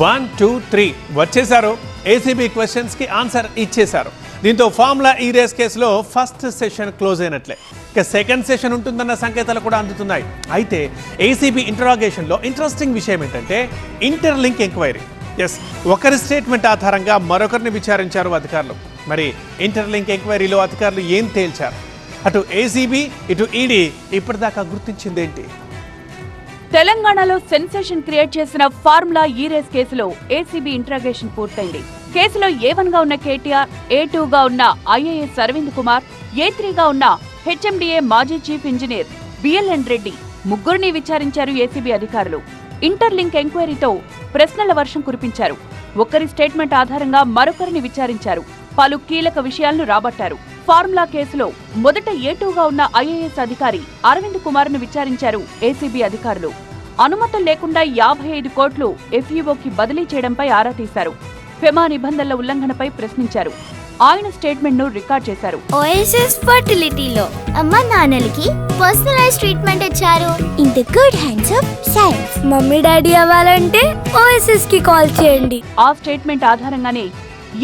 One two three వచ్చేశారు. ACB క్వశ్చన్స్కి answer ఇచ్చేశారు. దీంతో ఫార్ములా ఈ రేస్ కేసులో ఫస్ట్ సెషన్ క్లోజ్ అయినట్లే. ఇక సెకండ్ సెషన్ ఉంటుందన్న సంకేతాలు కూడా అందుతున్నాయి. అయితే ఏసీబీ ఇంటరాగేషన్లో ఇంట్రెస్టింగ్ విషయం ఏంటంటే ఇంటర్లింక్ ఎంక్వైరీ ఎస్ ఒకరి స్టేట్మెంట్ ఆధారంగా మరొకరిని విచారించారు అధికారులు. మరి ఇంటర్లింక్ ఎంక్వైరీలో అధికారులు ఏం తేల్చారు? అటు ఏసీబీ ఇటు ఈడీ ఇప్పటిదాకా గుర్తించిందేంటి? తెలంగాణలో సెన్సేషన్ క్రియేట్ చేసిన ఫార్ములా ఈ రేస్ కేసులో ఏసీబీ ఇంట్రాగేషన్ పూర్తయింది. కేసులో ఏ వన్గా ఉన్న కేటీఆర్ ఏ టూ గా ఉన్న ఐఏఎస్ అరవింద్ కుమార్ ఏ త్రీగా ఉన్న హెచ్ఎండిఏ మాజీ చీఫ్ ఇంజనీర్ బిఎల్ఎన్ రెడ్డి ముగ్గురిని విచారించారు ఏసీబీ అధికారులు. ఇంటర్లింక్ ఎంక్వైరీతో ప్రశ్నల వర్షం కురిపించారు. ఒకరి స్టేట్మెంట్ ఆధారంగా మరొకరిని విచారించారు. పలు కీలక విషయాలను రాబట్టారు. ఫార్ములా కేసులో మొదట ఏటూగా ఉన్న ఐఏఎస్ అధికారి అరవింద్ కుమార్ను విచారించారు ఏసీబీ అధికారులు. అనుమతులు లేకుండా యాభై ఐదు కోట్లు ఎఫ్ఈఓకి బదిలీ చేయడంపై ఆరా తీశారు. ఫెమా నిబంధనల ఉల్లంఘనపై ప్రశ్నించారు. ఆయన స్టేట్మెంట్ను రికార్డ్ చేశారు. ఓఎస్ఎస్ ఫర్టిలిటీలో అమ్మ నాన్నలకి పర్సనలైజ్ ట్రీట్మెంట్ ఇచ్చారు. In the good hands of science mummy daddy అవ్వాలంటే ఓఎస్ఎస్కి కాల్ చేయండి. ఆ స్టేట్మెంట్ ఆధారంగానే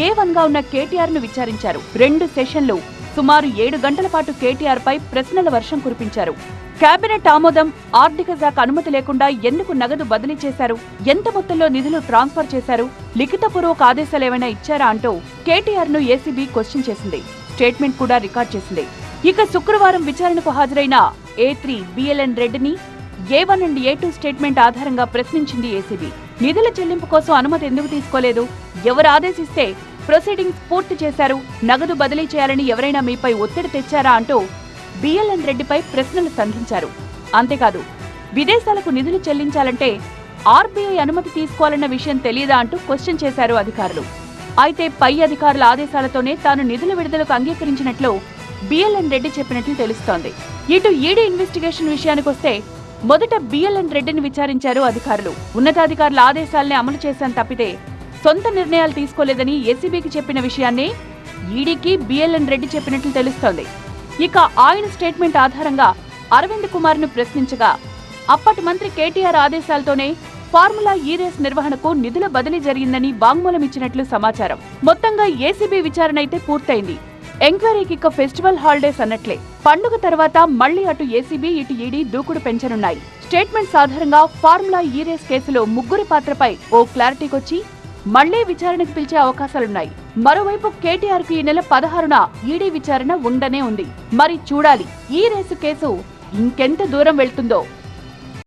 ఏ వన్గా ఉన్న కేటీఆర్ను విచారించారు. రెండు సెషన్లు సుమారు ఏడు గంటల పాటు కేటీఆర్ పై ప్రశ్నల వర్షం కురిపించారు. కేబినెట్ ఆమోదం ఆర్థిక శాఖ అనుమతి లేకుండా ఎందుకు నగదు బదిలీ చేశారు? ఎంత మొత్తంలో నిధులు ట్రాన్స్ఫర్ చేశారు? లిఖితపూర్వక ఆదేశాలు ఏమైనా ఇచ్చారా అంటూ కేటీఆర్ను ఏసీబీ క్వశ్చన్ చేసింది. స్టేట్మెంట్ కూడా రికార్డ్ చేసింది. ఇక శుక్రవారం విచారణకు హాజరైన ఏ త్రీ బిఎల్ఎన్ రెడ్డిని A one and A two statement ఆధారంగా ప్రశ్నించింది ఏసీబీ. నిధుల చెల్లింపు కోసం అనుమతి ఎందుకు తీసుకోలేదు? ఎవరు ఆదేశిస్తే ప్రొసీడింగ్స్ పూర్తి చేశారు. నగదు బదిలీ చేయాలని ఎవరైనా మీపై ఒత్తిడి తెచ్చారా అంటూ బిఎల్ఎన్ రెడ్డిపై ప్రశ్నలు సంధించారు. అంతేకాదు విదేశాలకు నిధులు చెల్లించాలంటే ఆర్బీఐ అనుమతి తీసుకోవాలన్న విషయం తెలియదా అంటూ క్వశ్చన్ చేశారు అధికారులు. అయితే పై అధికారుల ఆదేశాలతోనే తాను నిధుల విడుదలకు అంగీకరించినట్లు బిఎల్ఎన్ రెడ్డి చెప్పినట్లు తెలుస్తోంది. ఇటు ఈడీ ఇన్వెస్టిగేషన్ విషయానికొస్తే మొదట బిఎల్ఎన్ రెడ్డిని విచారించారు అధికారులు. ఉన్నతాధికారుల ఆదేశాలనే అమలు చేశాను తప్పితే సొంత నిర్ణయాలు తీసుకోలేదని ఏసీబీకి చెప్పిన విషయాన్నే ఈడీకి బిఎల్ఎన్ రెడ్డి చెప్పినట్లు తెలుస్తోంది. ఇక ఆయన స్టేట్మెంట్ ఆధారంగా అరవింద్ కుమార్ను ప్రశ్నించగా అప్పటి మంత్రి కేటీఆర్ ఆదేశాలతోనే ఫార్ములా ఈ రేస్ నిర్వహణకు నిధుల బదిలీ జరిగిందని వాంగ్మూలం ఇచ్చినట్లు సమాచారం. మొత్తంగా ఏసీబీ విచారణ అయితే పూర్తయింది. ఎంక్వైరీకి ఇక ఫెస్టివల్ హాలిడేస్ అన్నట్లే. పండుగ తర్వాత మళ్ళీ అటు ఏసీబీ ఇటు ఈడీ దూకుడు పెంచనున్నాయి. స్టేట్మెంట్స్ ఆధారంగా ఫార్ములా ఈ రేస్ కేసులో ముగ్గురి పాత్రపై ఓ క్లారిటీకొచ్చి మళ్ళీ విచారణకు పిలిచే అవకాశాలున్నాయి. మరోవైపు కేటీఆర్కు ఈ నెల పదహారున ఈడీ విచారణ ఉండనే ఉంది. మరి చూడాలి ఈ రేసు కేసు ఇంకెంత దూరం వెళ్తుందో.